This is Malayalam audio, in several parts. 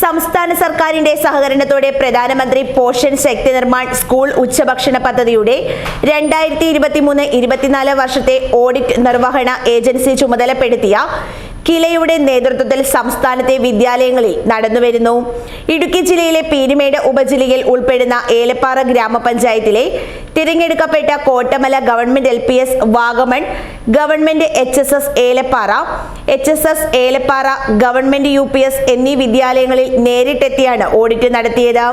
സംസ്ഥാന സർക്കാരിന്റെ സഹകരണത്തോടെ പ്രധാനമന്ത്രി പോഷൻ ശക്തി നിർമ്മാൺ സ്കൂൾ ഉച്ചഭക്ഷണ പദ്ധതിയുടെ രണ്ടായിരത്തി ഇരുപത്തിമൂന്ന് ഇരുപത്തിനാല് വർഷത്തെ ഓഡിറ്റ് നിർവഹണ ഏജൻസി ചുമതലപ്പെടുത്തിയ കിലയുടെ നേതൃത്വത്തിൽ സംസ്ഥാനത്തെ വിദ്യാലയങ്ങളിൽ നടന്നുവരുന്നു. ഇടുക്കി ജില്ലയിലെ പീരുമേട് ഉപജില്ലയിൽ ഉൾപ്പെടുന്ന ഏലപ്പാറ ഗ്രാമപഞ്ചായത്തിലെ തിരഞ്ഞെടുക്കപ്പെട്ട Kottamala government L P S Vagamon government H S S Elappara H S S Elappara government U P S എന്നീ വിദ്യാലയങ്ങളിൽ നേരിട്ടെത്തിയാണ് ഓഡിറ്റ് നടത്തിയത്.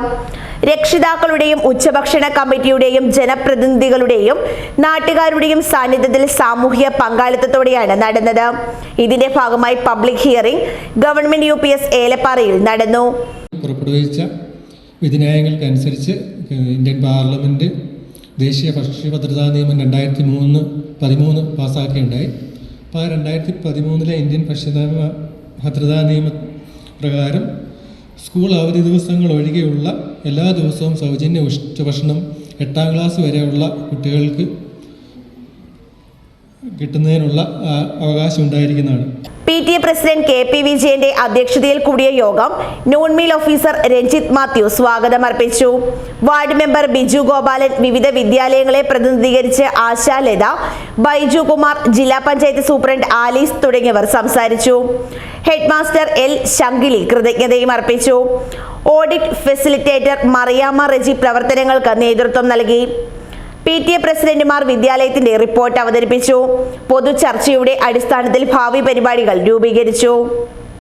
രക്ഷിതാക്കളുടെയും ഉച്ചഭക്ഷണ കമ്മിറ്റിയുടെയും ജനപ്രതിനിധികളുടെയും നാട്ടുകാരുടെയും സാന്നിധ്യത്തിൽ സാമൂഹ്യ പങ്കാളിത്തത്തോടെയാണ് നടന്നത്. ഇതിന്റെ ഭാഗമായി public hearing government U P S ഏലപ്പാറയിൽ നടന്നു. പുറപ്പെടുവിച്ച വിധിന്യായങ്ങൾക്കനുസരിച്ച് ഇന്ത്യൻ പാർലമെന്റ് ദേശീയ ഭക്ഷ്യ ഭദ്രതാ നിയമം രണ്ടായിരത്തി മൂന്ന് പതിമൂന്ന് പാസ്സാക്കുകയുണ്ടായി അപ്പോൾ ആ രണ്ടായിരത്തി പതിമൂന്നിലെ ഇന്ത്യൻ ഭക്ഷ്യ ഭദ്രതാ നിയമ പ്രകാരം സ്കൂൾ അവധി ദിവസങ്ങൾ ഒഴികെയുള്ള എല്ലാ ദിവസവും സൗജന്യ ഉച്ചഭക്ഷണം എട്ടാം ക്ലാസ് വരെയുള്ള കുട്ടികൾക്ക് കിട്ടുന്നതിനുള്ള അവകാശം ഉണ്ടായിരിക്കുന്നതാണ്. P T A president K P വിജയന്റെ അധ്യക്ഷതയിൽ കൂടിയ യോഗം noon meal officer Ranjith Mathew സ്വാഗതം അർപ്പിച്ചു. വാർഡ് മെമ്പർ ബിജു ഗോപാലൻ വിവിധ വിദ്യാലയങ്ങളെ പ്രതിനിധീകരിച്ച് ആശാലത ബൈജു കുമാർ ജില്ലാ പഞ്ചായത്ത് സൂപ്രണ്ട് ആലീസ് തുടങ്ങിയവർ സംസാരിച്ചു. ഹെഡ് മാസ്റ്റർ എൽ ശങ്കിലി കൃതജ്ഞതയും അർപ്പിച്ചു. ഓഡിറ്റ് ഫെസിലിറ്റേറ്റർ മറിയാമ്മ റെജി പ്രവർത്തനങ്ങൾക്ക് നേതൃത്വം നൽകി. പി ടി എ പ്രസിഡന്റുമാർ വിദ്യാലയത്തിന്റെ റിപ്പോർട്ട് അവതരിപ്പിച്ചു. പൊതുചർച്ചയുടെ അടിസ്ഥാനത്തിൽ ഭാവി പരിപാടികൾ രൂപീകരിച്ചു.